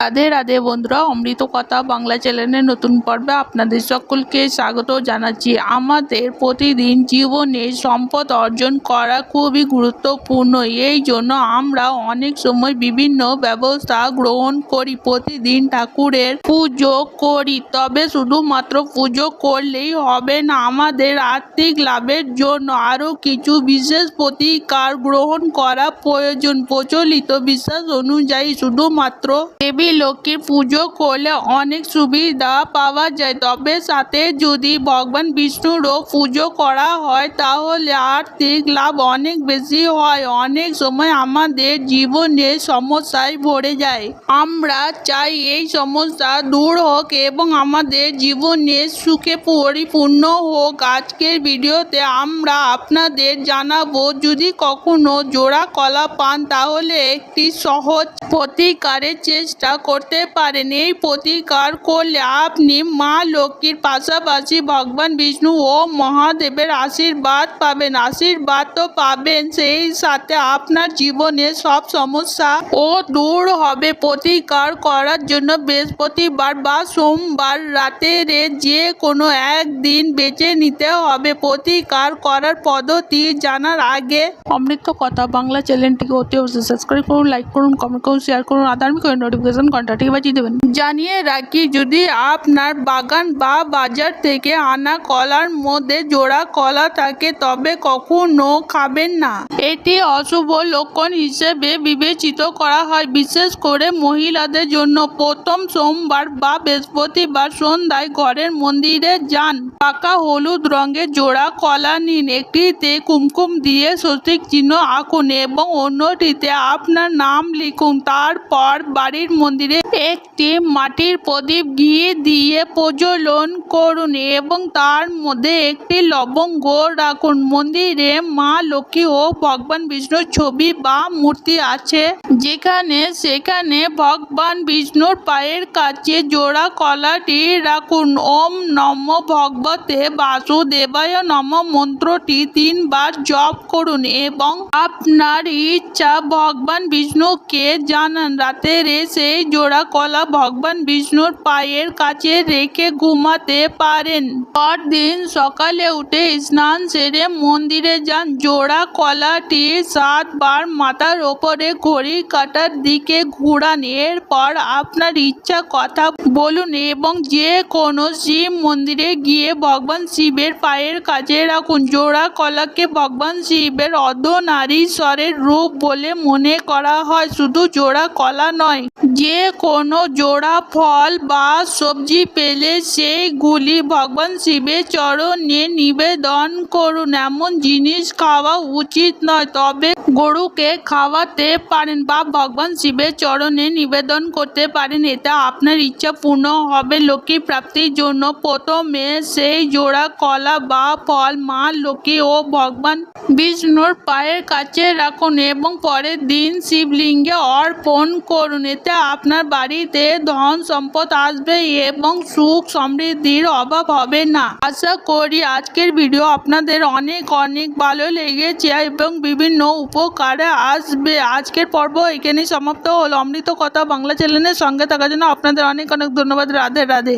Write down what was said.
রাধে রাধে বন্ধুরা, অমৃত কথা বাংলা চ্যানেলের নতুন পর্বে আপনাদের সকলকে স্বাগত জানাচ্ছি। আমাদের প্রতিদিন জীবনে সম্পদ অর্জন করা খুবই গুরুত্বপূর্ণ। এই জন্য আমরা অনেক সময় বিভিন্ন ব্যবস্থা গ্রহণ করি। প্রতিদিন ঠাকুরের পুজো করি, তবে শুধুমাত্র পুজো করলেই হবে না, আমাদের আর্থিক লাভের জন্য আরও কিছু বিশেষ প্রতিকার গ্রহণ করা প্রয়োজন। প্রচলিত বিশ্বাস অনুযায়ী শুধুমাত্র দেবী লক্ষ্মীর পুজো করলে অনেক সুবিধা পাওয়া যায়। তবে সাথে যদি ভগবান বিষ্ণুরও পুজো করা হয়, তাহলে আর্থিক লাভ অনেক বেশি হয়। অনেক সময় আমাদের জীবনে সমস্যায় ভরে যায়। আমরা চাই এই সমস্যা দূর হোক এবং আমাদের জীবনে সুখে পরিপূর্ণ হোক। আজকের ভিডিওতে আমরা আপনাদের জানাব, যদি কখনো জোড়া কলা পান, তাহলে একটি সহজ প্রতিকারের চেষ্টা করতে পারেন। এই প্রতিকার করলে আপনি মা লক্ষ্মীর পাশাপাশি ভগবান বিষ্ণু ও মহাদেবের আশীর্বাদ পাবেন। আশীর্বাদ তো পাবেন, সেই সাথে আপনার জীবনে সব সমস্যা ও দূর হবে। প্রতিকার করার জন্য বৃহস্পতিবার বা সোমবার রাতের যে কোনো একদিন বেছে নিতে হবে। প্রতিকার করার পদ্ধতি জানার আগে অমৃত কথা বাংলা চ্যানেলটিকে অতি অবশ্যই সাবস্ক্রাইব করুন লাইক করুন কমেন্ট করুন শেয়ার করুন আধার্মিক নোটিফিকেশন ঘন্টাটিকে বাজিয়ে দেবেন? জানিয়ে রাখি, যদি আপনার বাগান বা বাজার থেকে আনা কলার মধ্যে জোড়া কলা থাকে, তবে কখনো খাবেন না। এটি অশুভ লক্ষণ হিসেবে বিবেচিত করা হয়, বিশেষ করে মহিলাদের জন্য। প্রথম সোমবার বা বৃহস্পতিবার সন্ধ্যায় ঘরের মন্দিরে যান। পাকা হলুদ রঙের জোড়া কলা নিন। একটিতে কুমকুম দিয়ে স্বস্তিক চিহ্ন আঁকুন এবং অন্যটিতে আপনার নাম লিখুন। তারপর বাড়ির মন্দিরে একটি মাটির প্রদীপ ঘি দিয়ে প্রজ্বলন করুন এবং তার মধ্যে একটি লবঙ্গ রাখুন। মন্দিরে মা লক্ষ্মী ও ভগবান বিষ্ণুর ছবি বা মূর্তি আছে। যেখানে, সেখানে ভগবান বিষ্ণুর পায়ের কাছে জোড়া কলাটি রাখুন। ওম নম ভগবতে বাসুদেবায় নম। মন্ত্রটি তিনবার জপ করুন এবং আপনার ইচ্ছা ভগবান বিষ্ণুকে জানান। রাতের সেই জোড়া কলা ভগবান বিষ্ণুর পায়ের কাছে রেখে ঘুমাতে পারেন। পরদিন সকালে উঠে স্নান সেরে মন্দিরে যান। জোড়া কলাটি সাতবার মাথার ওপরে ঘড়ি কাটার দিকে ঘুরান। এরপর আপনার ইচ্ছা কথা বলুন, এবং যে কোনো শিব মন্দিরে গিয়ে ভগবান শিবের পায়ের কাছে রাখুন। জোড়া কলাকে ভগবান শিবের অর্ধনারীশ্বরের রূপ বলে মনে করা হয়। শুধু জোড়া কলা নয়, যে কোনো জোড়া ফল বা সবজি পেলে সেইগুলি ভগবান শিবের চরণে নিবেদন করুন। এমন জিনিস খাওয়া উচিত নয়, তবে গরুকে খাওয়াতে পারেন বা ভগবান শিবের চরণে নিবেদন করতে পারেন, এটা আপনার ইচ্ছা পূর্ণ হবে। লক্ষ্মী প্রাপ্তির জন্য প্রথমে সেই জোড়া কলা বা ফল মা, লক্ষ্মী ও ভগবান বিষ্ণুর পায়ের কাছে রাখুন এবং পরের দিন শিবলিঙ্গে অর্পণ করুন। এতে আপনার বাড়িতে ধন সম্পদ আসবে এবং সুখ সমৃদ্ধির অভাব হবে না। আশা করি আজকের ভিডিও আপনাদের অনেক অনেক ভালো লেগেছে এবং বিভিন্ন উপকারে আসবে আজকের পর্ব এখানেই সমাপ্ত হল। অমৃত কথা বাংলা চ্যানেলের সঙ্গে থাকার জন্য আপনাদের অনেক অনেক ধন্যবাদ। রাধে রাধে।